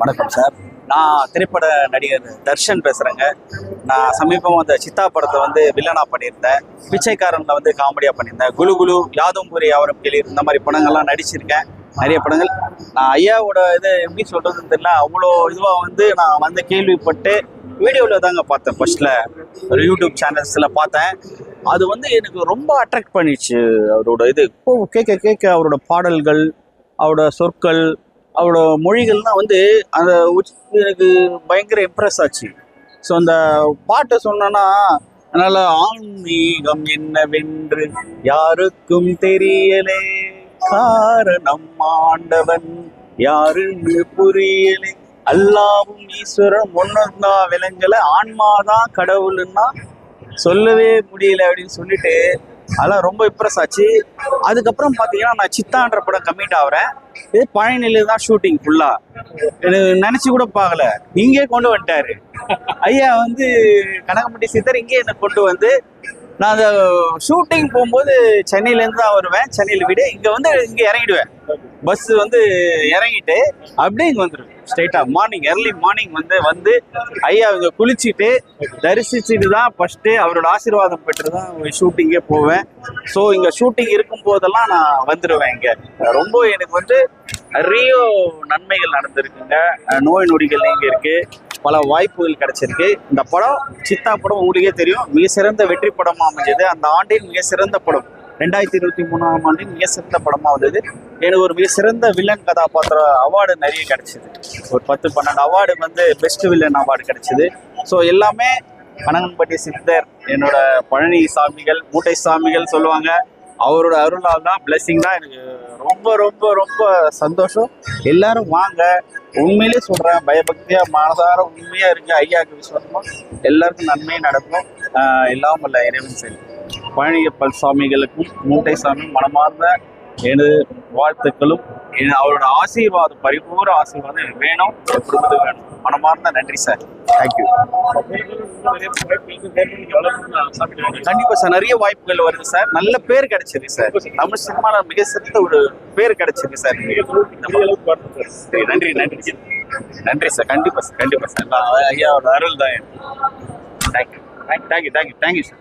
வணக்கம் சார். நான் திரைப்பட நடிகர் தர்ஷன் பேசுகிறேங்க நான் சமீபம் அந்த சித்தா படத்தை வந்து வில்லனா பண்ணியிருந்தேன். பிச்சைக்காரனில் வந்து காமெடியாக பண்ணியிருந்தேன். குலு குலு யாதும் அவரம் கேள்வி கிளி இந்த மாதிரி படங்கள்லாம் நடிச்சிருக்கேன். நிறைய படங்கள். நான் ஐயாவோட இது எப்படி சொல்கிறதுன்னு தெரியல. அவ்வளோ இதுவாக வந்து நான் வந்து கேள்விப்பட்டு வீடியோவில் தாங்க பார்த்தேன். ஃபர்ஸ்ட்டில் ஒரு யூடியூப் சேனல்ஸில் பார்த்தேன். அது வந்து எனக்கு ரொம்ப அட்ராக்ட் பண்ணிச்சு. அவரோட இது. இப்போ கேட்க கேட்க அவரோட பாடல்கள் அவரோட சொற்கள் அவரோட மொழிகள்லாம் வந்து அந்த உச்- எனக்கு பயங்கர இம்ப்ரெஸ் ஆச்சு. ஸோ அந்த பாட்டை சொன்னேன்னா அதனால ஆன்மீகம் என்னவென்று யாருக்கும் தெரியலே. காரணம் ஆண்டவன் யாருன்னு புரியலே. அல்லாவும் ஈஸ்வரன் ஒன்றுந்தா விலங்கல ஆன்மாதான் கடவுள்னா சொல்லவே முடியல அப்படின்னு சொல்லிட்டு அதெல்லாம் ரொம்ப இம்ப்ரெஸ் ஆச்சு. அதுக்கப்புறம் பார்த்தீங்கன்னா நான் சித்தான்ற படம் கம்மிட் ஆகிறேன் இது பழனியில தான் ஷூட்டிங் ஃபுல்லா எனக்கு நினைச்சு கூட பார்க்கல. இங்கே கொண்டு வந்துட்டாரு. ஐயா வந்து கனகம்பட்டி சித்தர் இங்கே என்னை கொண்டு வந்து நான் அந்த ஷூட்டிங் போகும்போது சென்னையிலேருந்து தான் வருவேன். சென்னையில் வீடு. இங்கே வந்து இங்கே இறங்கிடுவேன். பஸ் வந்து இறங்கிட்டு அப்படியே இங்கே வந்துடுவேன் ஸ்ட்ரைட்டாக மார்னிங் எர்லி மார்னிங் வந்து வந்து ஐயா இங்கே குளிச்சுட்டு தரிசிச்சுட்டு தான் ஃபஸ்ட்டு அவரோட ஆசீர்வாதம் பெற்று தான் ஷூட்டிங்கே போவேன். ஸோ இங்கே ஷூட்டிங் இருக்கும் போதெல்லாம் நான் வந்துடுவேன் இங்கே. ரொம்ப எனக்கு வந்து நிறைய நன்மைகள் நடந்திருக்குங்க. நோய் நொடிகள் இங்கே இருக்குது பல வாய்ப்புகள் கிடைச்சிருக்கு. இந்த படம் சித்தா படம் உங்களுக்கே தெரியும். மிக சிறந்த வெற்றி படமா அமைஞ்சது. அந்த ஆண்டின் மிக சிறந்த படம் ரெண்டாயிரத்தி இருபத்தி மூணாம் ஆண்டின் மிக சிறந்த படமா வந்தது. எனக்கு ஒரு மிக சிறந்த வில்லன் கதாபாத்திர அவார்டு நிறைய கிடைச்சிது. ஒரு பத்து பன்னெண்டு அவார்டு வந்து பெஸ்ட் வில்லன் அவார்டு கிடைச்சிது. ஸோ எல்லாமே கனகன்பட்டி சித்தர் என்னோட பழனி சாமிகள் மூட்டை சாமிகள் சொல்லுவாங்க. அவரோட அருளால் தான் பிளெஸிங் தான் எனக்கு ரொம்ப ரொம்ப ரொம்ப சந்தோஷம். எல்லாரும் வாங்க. உண்மையிலே சொல்கிறேன் பயபக்தியாக மனதார உண்மையாக இருக்குது ஐயாவுக்கு விசுவாசமாக எல்லாருக்கும் நன்மை நடக்கும். ஆஹ் எல்லாம் இறைவன் சரி பழனியப்பல் சுவாமிகளுக்கும் மூட்டை சாமி மனமார்ந்த எனது வாழ்த்துக்களும் அவரோட ஆசீர்வாதம் பரிபூர ஆசீர்வாதம் எனக்கு வேணும். குடும்பத்துக்கு வேணும். மனமார்ந்த நன்றி சார் தேங்க்யூ கண்டிப்பா சார் நிறைய வாய்ப்புகள் வருது சார் நல்ல பேர் கிடைச்சது சார் தமிழ் சினிமால மிக சிறந்த ஒரு பேர் கிடைச்சது சார் சரி, நன்றி நன்றி நன்றி சார் கண்டிப்பா சார் கண்டிப்பா சார் ஐயா ஐயாவோட அருள் தான். Thank you thank you thank you thank you sir